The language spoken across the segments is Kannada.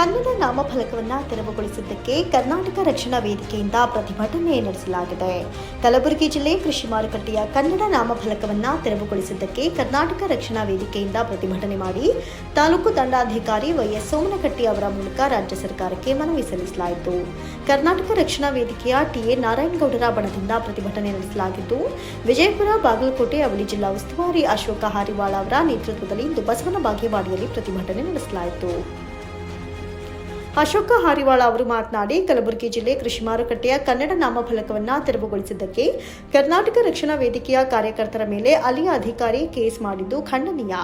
ಕನ್ನಡ ನಾಮಫಲಕವನ್ನು ತೆರವುಗೊಳಿಸಿದ್ದಕ್ಕೆ ಕರ್ನಾಟಕ ರಕ್ಷಣಾ ವೇದಿಕೆಯಿಂದ ಪ್ರತಿಭಟನೆ ನಡೆಸಲಾಗಿದೆ. ಕಲಬುರಗಿ ಜಿಲ್ಲೆ ಕೃಷಿ ಮಾರುಕಟ್ಟೆಯ ಕನ್ನಡ ನಾಮಫಲಕವನ್ನು ತೆರವುಗೊಳಿಸಿದ್ದಕ್ಕೆ ಕರ್ನಾಟಕ ರಕ್ಷಣಾ ವೇದಿಕೆಯಿಂದ ಪ್ರತಿಭಟನೆ ಮಾಡಿ ತಾಲೂಕು ದಂಡಾಧಿಕಾರಿ ವೈಎಸ್ ಸೋಮನಕಟ್ಟಿ ಅವರ ಮೂಲಕ ರಾಜ್ಯ ಸರ್ಕಾರಕ್ಕೆ ಮನವಿ ಸಲ್ಲಿಸಲಾಯಿತು. ಕರ್ನಾಟಕ ರಕ್ಷಣಾ ವೇದಿಕೆಯ ಟಿಎ ನಾರಾಯಣಗೌಡರ ಬಣದಿಂದ ಪ್ರತಿಭಟನೆ ನಡೆಸಲಾಗಿದ್ದು, ವಿಜಯಪುರ, ಬಾಗಲಕೋಟೆ, ಅವಳಿ ಜಿಲ್ಲಾ ಉಸ್ತುವಾರಿ ಅಶೋಕ ಹಾರಿವಾಳ ಅವರ ನೇತೃತ್ವದಲ್ಲಿ ಇಂದು ಬಸವನ ಬಾಗೇವಾಡಿಯಲ್ಲಿ ಪ್ರತಿಭಟನೆ ನಡೆಸಲಾಯಿತು. ಅಶೋಕ ಹಾರಿವಾಳ ಅವರು ಮಾತನಾಡಿ, ಕಲಬುರಗಿ ಜಿಲ್ಲೆ ಕೃಷಿ ಮಾರುಕಟ್ಟೆಯ ಕನ್ನಡ ನಾಮಫಲಕವನ್ನು ತೆರವುಗೊಳಿಸಿದ್ದಕ್ಕೆ ಕರ್ನಾಟಕ ರಕ್ಷಣಾ ವೇದಿಕೆಯ ಕಾರ್ಯಕರ್ತರ ಮೇಲೆ ಅಲ್ಲಿಯ ಅಧಿಕಾರಿ ಕೇಸ್ ಮಾಡಿದ್ದು ಖಂಡನೀಯ.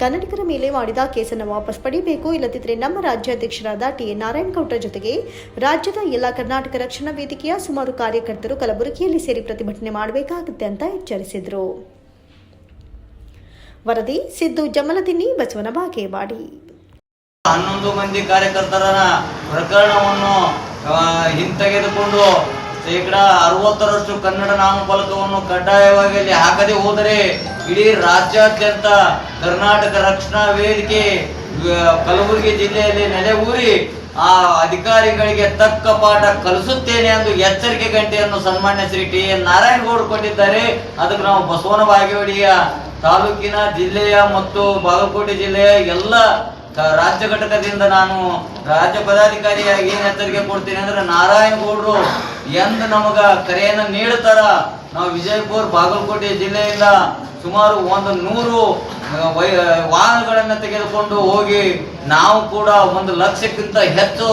ಕನ್ನಡಿಗರ ಮೇಲೆ ಮಾಡಿದ ಕೇಸನ್ನು ವಾಪಸ್ ಪಡೆಯಬೇಕು ಇಲ್ಲದಿದ್ದರೆ ನಮ್ಮ ರಾಜ್ಯಾಧ್ಯಕ್ಷರಾದ ಟಿಎ ನಾರಾಯಣಗೌಡರ ಜೊತೆಗೆ ರಾಜ್ಯದ ಎಲ್ಲ ಕರ್ನಾಟಕ ರಕ್ಷಣಾ ವೇದಿಕೆಯ ಸುಮಾರು ಕಾರ್ಯಕರ್ತರು ಕಲಬುರಗಿಯಲ್ಲಿ ಸೇರಿ ಪ್ರತಿಭಟನೆ ಮಾಡಬೇಕಾಗುತ್ತೆ ಅಂತ ಎಚ್ಚರಿಸಿದರು. ವರದಿ, ಸಿದ್ದು ಜಮಲದಿನ್ನಿ ಬಸವನ ಬಾಗೇವಾಡಿ ಹನ್ನೊಂದು ಮಂದಿ ಕಾರ್ಯಕರ್ತರ ಪ್ರಕರಣವನ್ನು ಹಿಂತೆಗೆದುಕೊಂಡು ಶೇಕಡಾ ಅರವತ್ತರಷ್ಟು ಕನ್ನಡ ನಾಮಫಲಕವನ್ನು ಕಡ್ಡಾಯವಾಗಿ ಅಲ್ಲಿ ಹಾಕದೆ ಹೋದರೆ ಇಡೀ ರಾಜ್ಯಾದ್ಯಂತ ಕರ್ನಾಟಕ ರಕ್ಷಣಾ ವೇದಿಕೆ ಕಲಬುರಗಿ ಜಿಲ್ಲೆಯಲ್ಲಿ ನೆಲೆಯೂರಿ ಆ ಅಧಿಕಾರಿಗಳಿಗೆ ತಕ್ಕ ಪಾಠ ಕಲಿಸುತ್ತೇನೆ ಎಂದು ಎಚ್ಚರಿಕೆ ಗಂಟೆಯನ್ನು ಸನ್ಮಾನ್ಯ ಶ್ರೀ ಟಿ ಎನ್ ನಾರಾಯಣಗೌಡ ಕೊಟ್ಟಿದ್ದಾರೆ. ಅದಕ್ಕೆ ನಾವು ಬಸವನ ಬಾಗೇವಾಡಿಯ ತಾಲೂಕಿನ ಜಿಲ್ಲೆಯ ಮತ್ತು ಬಾಗಲಕೋಟೆ ಜಿಲ್ಲೆಯ ಎಲ್ಲ ರಾಜ್ಯ ಘಟಕದಿಂದ ನಾನು ರಾಜ್ಯ ಪದಾಧಿಕಾರಿಯಾಗಿ ಏನ್ ಎಚ್ಚರಿಕೆ ಕೊಡ್ತೀನಿ ಅಂದ್ರೆ ನಾರಾಯಣಗೌಡರು ಎಂದ್ ನಮಗ ಕರೆಯನ್ನು ನೀಡುತ್ತಾರ ನಾವು ವಿಜಯಪುರ, ಬಾಗಲಕೋಟೆ ಜಿಲ್ಲೆಯಿಂದ ಸುಮಾರು ಒಂದು ನೂರು ವಾಹನಗಳನ್ನ ತೆಗೆದುಕೊಂಡು ಹೋಗಿ ನಾವು ಕೂಡ ಒಂದು ಲಕ್ಷಕ್ಕಿಂತ ಹೆಚ್ಚು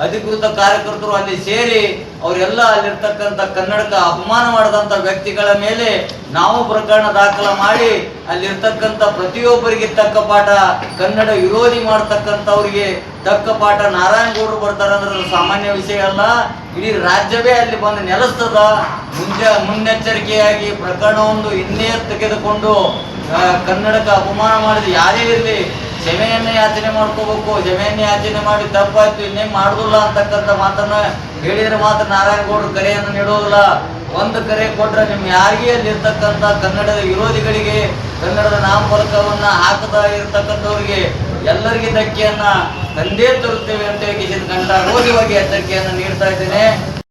ಅಧಿಕೃತ ಕಾರ್ಯಕರ್ತರು ಅಲ್ಲಿ ಸೇರಿ ಅವರೆಲ್ಲ ಅಲ್ಲಿರ್ತಕ್ಕಂಥ ಕನ್ನಡಕ ಅಪಮಾನ ಮಾಡಿದಂಥ ವ್ಯಕ್ತಿಗಳ ಮೇಲೆ ನಾವು ಪ್ರಕರಣ ದಾಖಲ ಮಾಡಿ ಅಲ್ಲಿರ್ತಕ್ಕಂಥ ಪ್ರತಿಯೊಬ್ಬರಿಗೆ ತಕ್ಕ ಪಾಠ ಕನ್ನಡ ವಿರೋಧಿ ಮಾಡ್ತಕ್ಕಂಥವ್ರಿಗೆ ತಕ್ಕ ಪಾಠ ನಾರಾಯಣಗೌಡರು ಬರ್ತಾರ ಅಂದ್ರೆ ಸಾಮಾನ್ಯ ವಿಷಯ ಅಲ್ಲ. ಇಡೀ ರಾಜ್ಯವೇ ಅಲ್ಲಿ ಬಂದು ನೆಲೆಸ್ತದ. ಮುಂಜ, ಮುನ್ನೆಚ್ಚರಿಕೆಯಾಗಿ ಪ್ರಕರಣವೊಂದು ಇನ್ನೇ ತೆಗೆದುಕೊಂಡು ಕನ್ನಡಕ್ಕೆ ಅಪಮಾನ ಮಾಡಿದ ಯಾರೇ ಇರಲಿ ಕ್ಷಮೆಯನ್ನು ಯಾಚನೆ ಮಾಡ್ಕೋಬೇಕು. ಕ್ಷಮೆಯನ್ನು ಯಾಚನೆ ಮಾಡಿ ತಪ್ಪಾಯ್ತು ಇನ್ನೇ ಮಾಡುದಿಲ್ಲ ಅಂತಕ್ಕಂಥ ಮಾತನ್ನ ಹೇಳಿದ್ರೆ ಮಾತ್ರ ನಾರಾಯಣಗೌಡರು ಕರೆಯನ್ನು ನೀಡೋದಿಲ್ಲ. ಒಂದು ಕರೆ ಕೊಟ್ರೆ ನಿಮ್ ಯಾರಿಗೆ ಅಲ್ಲಿರ್ತಕ್ಕಂಥ ಕನ್ನಡದ ವಿರೋಧಿಗಳಿಗೆ, ಕನ್ನಡದ ನಾಮಫಲಕವನ್ನ ಹಾಕದ ಇರ್ತಕ್ಕಂಥವ್ರಿಗೆ ಎಲ್ಲರಿಗೆ ಧಕ್ಕೆಯನ್ನ ತಂದೇ ತರುತ್ತೇವೆ ಅಂತ ಹೇಳಿ ಕಂಡ ರೋಗಿವಾಗಿ ಎಚ್ಚರಿಕೆಯನ್ನು ನೀಡ್ತಾ ಇದ್ದೇನೆ.